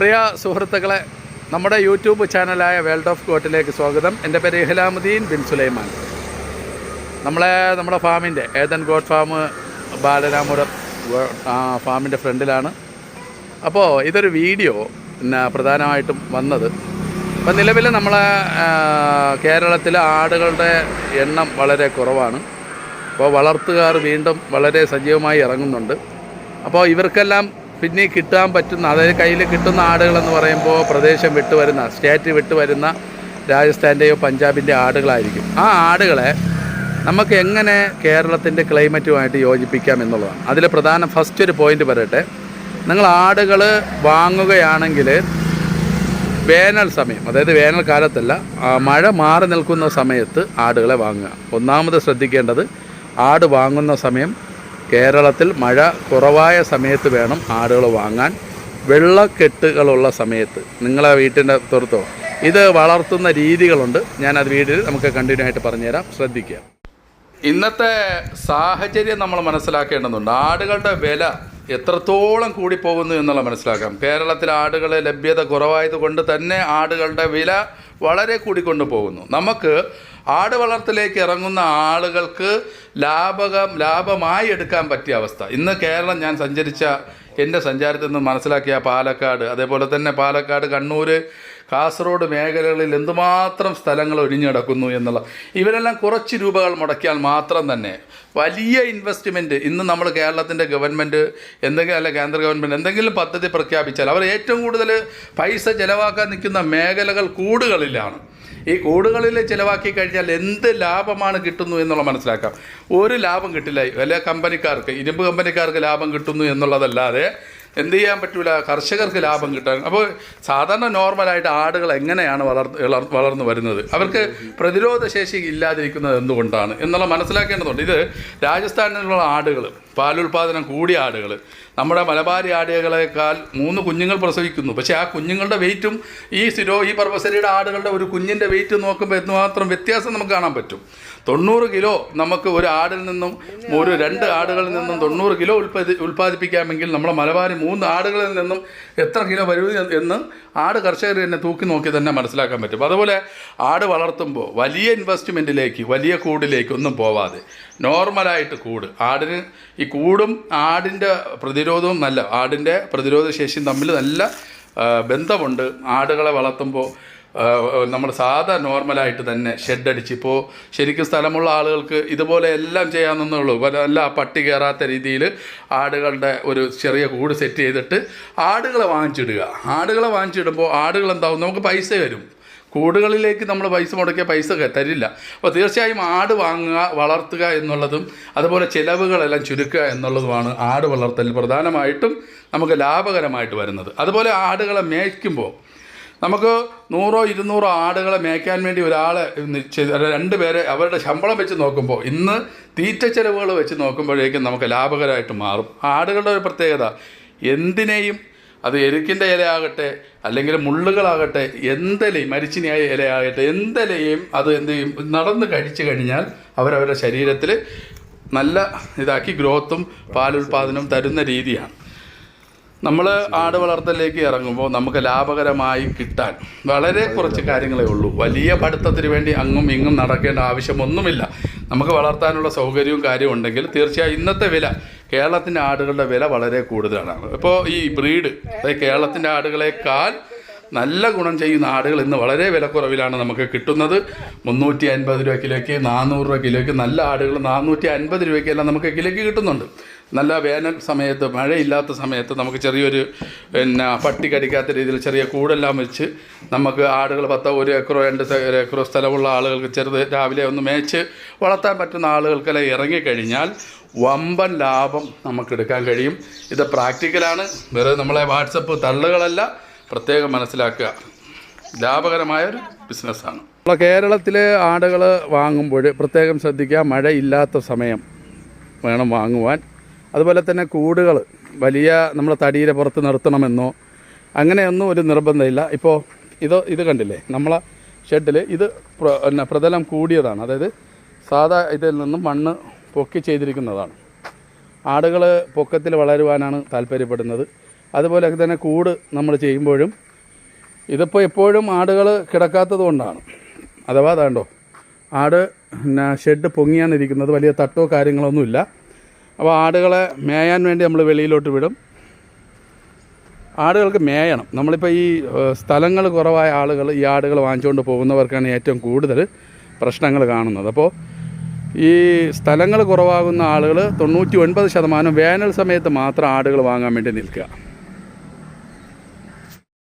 പ്രിയ സുഹൃത്തുക്കളെ നമ്മുടെ യൂട്യൂബ് ചാനലായ വേൾഡ് ഓഫ് ഗോട്ടിലേക്ക് സ്വാഗതം. എന്റെ പേര് ഇഹ്ലാമുദ്ദീൻ ബിൻ സുലൈമാൻ. നമ്മളെ നമ്മുടെ ഫാമിന്റെ ഏതൻ ഗോഡ് ഫാം ബാലരാമുരം ഗോ- ഫാമിന്റെ ഫ്രണ്ടിലാണ്. അപ്പോൾ ഇതൊരു വീഡിയോ പിന്നെ പ്രധാനമായിട്ടും വന്നത്. ഇപ്പം നിലവിൽ നമ്മളെ കേരളത്തിലെ ആടുകളുടെ എണ്ണം വളരെ കുറവാണ്. അപ്പോൾ വളർത്തുകാർ വീണ്ടും വളരെ സജീവമായി ഇറങ്ങുന്നുണ്ട്. അപ്പോൾ ഇവർക്കെല്ലാം പിന്നെ കിട്ടാൻ പറ്റുന്ന അതായത് കയ്യിൽ കിട്ടുന്ന ആടുകളെന്ന് പറയുമ്പോൾ പ്രദേശം വിട്ടു വരുന്ന സ്റ്റേറ്റ് വിട്ടു വരുന്ന രാജസ്ഥാന്റെയോ പഞ്ചാബിന്റെ ആടുകളായിരിക്കും. ആ ആടുകളെ നമുക്ക് എങ്ങനെ കേരളത്തിന്റെ ക്ലൈമറ്റുമായിട്ട് യോജിപ്പിക്കാം എന്നുള്ളതാണ്. അതിൽ പ്രധാന ഫസ്റ്റ് ഒരു പോയിന്റ് പറയട്ടെ. നിങ്ങൾ ആടുകൾ വാങ്ങുകയാണെങ്കിൽ വേനൽ സമയം അതായത് വേനൽക്കാലത്തല്ല മഴ മാറി നിൽക്കുന്ന സമയത്ത് ആടുകളെ വാങ്ങുക. ഒന്നാമത് ശ്രദ്ധിക്കേണ്ടത് ആട് വാങ്ങുന്ന സമയം കേരളത്തിൽ മഴ കുറവായ സമയത്ത് വേണം ആടുകൾ വാങ്ങാൻ. വെള്ളക്കെട്ടുകളുള്ള സമയത്ത്. നിങ്ങളെ വീട്ടിന്റെ തുറത്തോ ഇത് വളർത്തുന്ന രീതികളുണ്ട്. ഞാനത് വീട്ടിൽ നമുക്ക് കണ്ടിന്യൂ ആയിട്ട് പറഞ്ഞുതരാം. ശ്രദ്ധിക്കുക. ഇന്നത്തെ സാഹചര്യം നമ്മൾ മനസ്സിലാക്കേണ്ടതുണ്ട്. ആടുകളുടെ വില എത്രത്തോളം കൂടി കൂടിപ്പോകുന്നു എന്നുള്ള മനസ്സിലാക്കാം. കേരളത്തിൽ ആടുകളെ ലഭ്യത കുറവായതുകൊണ്ട് തന്നെ ആടുകളുടെ വില വളരെ കൂടിക്കൊണ്ട് പോകുന്നു നമുക്ക് ആട് വളർത്തലേക്ക് ഇറങ്ങുന്ന ആളുകൾക്ക് ലാഭകം ലാഭമായി എടുക്കാൻ പറ്റിയ അവസ്ഥ. ഇന്ന് കേരളം ഞാൻ സഞ്ചരിച്ച എന്റെ സഞ്ചാരത്തിൽ നിന്ന് മനസ്സിലാക്കിയ പാലക്കാട്. അതേപോലെ തന്നെ പാലക്കാട് കണ്ണൂർ കാസർഗോഡ് മേഖലകളിൽ എന്തുമാത്രം സ്ഥലങ്ങൾ ഒഴിഞ്ഞു കിടക്കുന്നു എന്നുള്ള ഇവരെല്ലാം കുറച്ച് രൂപകൾ മുടക്കിയാൽ മാത്രം തന്നെ വലിയ ഇൻവെസ്റ്റ്മെന്റ് ഇന്ന് നമ്മൾ കേരളത്തിന്റെ ഗവൺമെന്റ് എന്തെങ്കിലും അല്ല കേന്ദ്ര ഗവൺമെന്റ് എന്തെങ്കിലും പദ്ധതി പ്രഖ്യാപിച്ചാൽ അവർ ഏറ്റവും കൂടുതൽ പൈസ ചിലവാക്കാൻ നിൽക്കുന്ന മേഖലകൾ കൂടുകളിലാണ്. ഈ കൂടുകളിൽ ചിലവാക്കി കഴിഞ്ഞാൽ എന്ത് ലാഭമാണ് കിട്ടുന്നു എന്നുള്ള മനസ്സിലാക്കാം. ഒരു ലാഭം കിട്ടില്ല. വല്ല കമ്പനിക്കാർക്ക് ഇരുമ്പ് കമ്പനിക്കാർക്ക് ലാഭം കിട്ടുന്നു എന്നുള്ളതല്ലാതെ എന്ത് ചെയ്യാൻ പറ്റൂല? കർഷകർക്ക് ലാഭം കിട്ടാൻ. അപ്പോൾ സാധാരണ നോർമലായിട്ട് ആടുകൾ എങ്ങനെയാണ് വളർന്ന് വളർ- വളർന്നു വരുന്നത്? അവർക്ക് പ്രതിരോധ ശേഷി ഇല്ലാതിരിക്കുന്നത് എന്തുകൊണ്ടാണ്? എന്നുള്ള മനസ്സിലാക്കേണ്ടതുണ്ട്. ഇത് രാജസ്ഥാനിലുള്ള ആടുകൾ പാലുൽപാദനം കൂടിയ ആടുകൾ. നമ്മുടെ മലബാരി ആടുകളെക്കാൾ മൂന്ന് കുഞ്ഞുങ്ങൾ പ്രസവിക്കുന്നു. പക്ഷേ ആ കുഞ്ഞുങ്ങളുടെ വെയിറ്റും ഈ സിരോ ഈ പർവസരിയുടെ ആടുകളുടെ ഒരു കുഞ്ഞിന്റെ വെയിറ്റ് നോക്കുമ്പോൾ എന്തുമാത്രം വ്യത്യാസം നമുക്ക് കാണാൻ പറ്റും. തൊണ്ണൂറ് കിലോ നമുക്ക് ഒരു ആടിൽ നിന്നും ഒരു രണ്ട് ആടുകളിൽ നിന്നും തൊണ്ണൂറ് കിലോ ഉൽപ്പാദി ഉൽപ്പാദിപ്പിക്കാമെങ്കിൽ നമ്മുടെ മലബാരി മൂന്ന് ആടുകളിൽ നിന്നും എത്ര കിലോ വരും എന്ന് ആട് കർഷകർ തന്നെ തൂക്കി നോക്കി തന്നെ മനസ്സിലാക്കാൻ പറ്റും. അതുപോലെ ആട് വളർത്തുമ്പോൾ വലിയ ഇൻവെസ്റ്റ്മെന്റിലേക്ക് വലിയ കൂടിലേക്ക് ഒന്നും പോവാതെ നോർമലായിട്ട് കൂട്. ആടിന് ഈ കൂടും ആടിന്റെ പ്രതിരോധവും നല്ല ആടിന്റെ പ്രതിരോധ ശേഷിയും തമ്മിൽ നല്ല ബന്ധമുണ്ട്. ആടുകളെ വളർത്തുമ്പോൾ നമ്മൾ സാധാ നോർമലായിട്ട് തന്നെ ഷെഡടിച്ച് ഇപ്പോൾ ശരിക്കും സ്ഥലമുള്ള ആളുകൾക്ക് ഇതുപോലെ എല്ലാം ചെയ്യാമെന്നേ ഉള്ളൂ. നല്ല പട്ടി കയറാത്ത രീതിയിൽ ആടുകളുടെ ഒരു ചെറിയ കൂട് സെറ്റ് ചെയ്തിട്ട് ആടുകളെ വാങ്ങിച്ചിടുക. ആടുകളെ വാങ്ങിച്ചിടുമ്പോൾ ആടുകൾ എന്താവും നമുക്ക് പൈസ വരും. കൂടുകളിലേക്ക് നമ്മൾ പൈസ മുടക്കിയ പൈസ തരില്ല. അപ്പോൾ തീർച്ചയായും ആട് വാങ്ങുക വളർത്തുക എന്നുള്ളതും അതുപോലെ ചിലവുകളെല്ലാം ചുരുക്കുക എന്നുള്ളതുമാണ് ആട് വളർത്തൽ പ്രധാനമായിട്ടും നമുക്ക് ലാഭകരമായിട്ട് വരുന്നത്. അതുപോലെ ആടുകളെ മേയ്ക്കുമ്പോൾ നമുക്ക് നൂറോ ഇരുന്നൂറോ ആടുകളെ മേയ്ക്കാൻ വേണ്ടി ഒരാളെ രണ്ട് പേരെ അവരുടെ ശമ്പളം വെച്ച് നോക്കുമ്പോൾ ഇന്ന് തീറ്റ ചെലവുകൾ വെച്ച് നോക്കുമ്പോഴേക്കും നമുക്ക് ലാഭകരമായിട്ട് മാറും. ആടുകളുടെ ഒരു പ്രത്യേകത എന്തിനേയും അത് എരുക്കിന്റെ ഇലയാകട്ടെ അല്ലെങ്കിൽ മുള്ളുകളാകട്ടെ എന്തലയും മരിച്ചിനിയായ ഇലയാകട്ടെ എന്തലയും അത് എന്ത് ചെയ്യും? നടന്ന് കഴിച്ചു കഴിഞ്ഞാൽ അവരവരുടെ ശരീരത്തിൽ നല്ല ഇതാക്കി ഗ്രോത്തും പാലുൽപാദനവും തരുന്ന രീതിയാണ്. നമ്മൾ ആട് വളർത്തലിലേക്ക് ഇറങ്ങുമ്പോൾ നമുക്ക് ലാഭകരമായി കിട്ടാൻ വളരെ കുറച്ച് കാര്യങ്ങളേ ഉള്ളൂ. വലിയ പഠിത്തത്തിന് വേണ്ടി അങ്ങും ഇങ്ങും നടക്കേണ്ട ആവശ്യമൊന്നുമില്ല. നമുക്ക് വളർത്താനുള്ള സൗകര്യവും കാര്യവും ഉണ്ടെങ്കിൽ തീർച്ചയായും ഇന്നത്തെ വില കേരളത്തിന്റെ ആടുകളുടെ വില വളരെ കൂടുതലാണ്. ഇപ്പോൾ ഈ ബ്രീഡ് അതായത് കേരളത്തിന്റെ ആടുകളെക്കാൾ നല്ല ഗുണം ചെയ്യുന്ന ആടുകൾ ഇന്ന് വളരെ വിലക്കുറവിലാണ് നമുക്ക് കിട്ടുന്നത്. മുന്നൂറ്റി അൻപത് രൂപ കിലോയ്ക്ക് നാനൂറ് രൂപ കിലോയ്ക്ക് നല്ല ആടുകൾ നാനൂറ്റി അൻപത് രൂപയ്ക്കെല്ലാം നമുക്ക് കിലോയ്ക്ക് കിട്ടുന്നുണ്ട്. നല്ല വേനൽ സമയത്ത് മഴയില്ലാത്ത സമയത്ത് നമുക്ക് ചെറിയൊരു പിന്നെ പട്ടി കടിക്കാത്ത രീതിയിൽ ചെറിയ കൂടെല്ലാം വെച്ച് നമുക്ക് ആടുകൾ പത്തോ ഒരു ഏക്കറോ രണ്ട് ഏക്കറോ സ്ഥലമുള്ള ആളുകൾക്ക് ചെറുത് രാവിലെ ഒന്ന് മേച്ച് വളർത്താൻ പറ്റുന്ന ആളുകൾക്കെല്ലാം ഇറങ്ങിക്കഴിഞ്ഞാൽ വമ്പൻ ലാഭം നമുക്കെടുക്കാൻ കഴിയും. ഇത് പ്രാക്ടിക്കലാണ്. വെറുതെ നമ്മളെ വാട്സപ്പ് തള്ളുകളല്ല. പ്രത്യേകം മനസ്സിലാക്കുക. ലാഭകരമായ ഒരു ബിസിനസ്സാണ്. നമ്മളെ കേരളത്തിൽ ആടുകൾ വാങ്ങുമ്പോൾ പ്രത്യേകം ശ്രദ്ധിക്കുക മഴയില്ലാത്ത സമയം വേണം വാങ്ങുവാൻ. അതുപോലെ തന്നെ കൂടുകൾ വലിയ നമ്മൾ തടിയിലെ പുറത്ത് നിർത്തണമെന്നോ അങ്ങനെയൊന്നും ഒരു നിർബന്ധമില്ല. ഇപ്പോൾ ഇത് ഇത് കണ്ടില്ലേ? നമ്മളെ ഷെഡിൽ ഇത് പിന്നെ പ്രതലം കൂടിയതാണ്. അതായത് സാധാ ഇതിൽ നിന്നും മണ്ണ് പൊക്കി ചെയ്തിരിക്കുന്നതാണ്. ആടുകൾ പൊക്കത്തിൽ വളരുവാനാണ് താല്പര്യപ്പെടുന്നത്. അതുപോലെയൊക്കെ തന്നെ കൂട് നമ്മൾ ചെയ്യുമ്പോഴും ഇതിപ്പോൾ എപ്പോഴും ആടുകൾ കിടക്കാത്തത് കൊണ്ടാണ്. അഥവാ അതാണ്ടോ ആട് പിന്നെ ഷെഡ് പൊങ്ങിയാണ് ഇരിക്കുന്നത് വലിയ തട്ടോ കാര്യങ്ങളൊന്നുമില്ല അപ്പോൾ ആടുകളെ മേയാൻ വേണ്ടി നമ്മൾ വെളിയിലോട്ട് വിടും. ആടുകൾക്ക് മേയണം. നമ്മളിപ്പോൾ ഈ സ്ഥലങ്ങൾ കുറവായ ആളുകൾ ഈ ആടുകൾ വാങ്ങിച്ചുകൊണ്ട് പോകുന്നവർക്കാണ് ഏറ്റവും കൂടുതൽ പ്രശ്നങ്ങൾ കാണുന്നത്. അപ്പോൾ ഈ സ്ഥലങ്ങൾ കുറവാകുന്ന ആളുകൾ തൊണ്ണൂറ്റി ഒൻപത് ശതമാനം വേനൽ സമയത്ത് മാത്രം ആടുകൾ വാങ്ങാൻ വേണ്ടി നിൽക്കുക.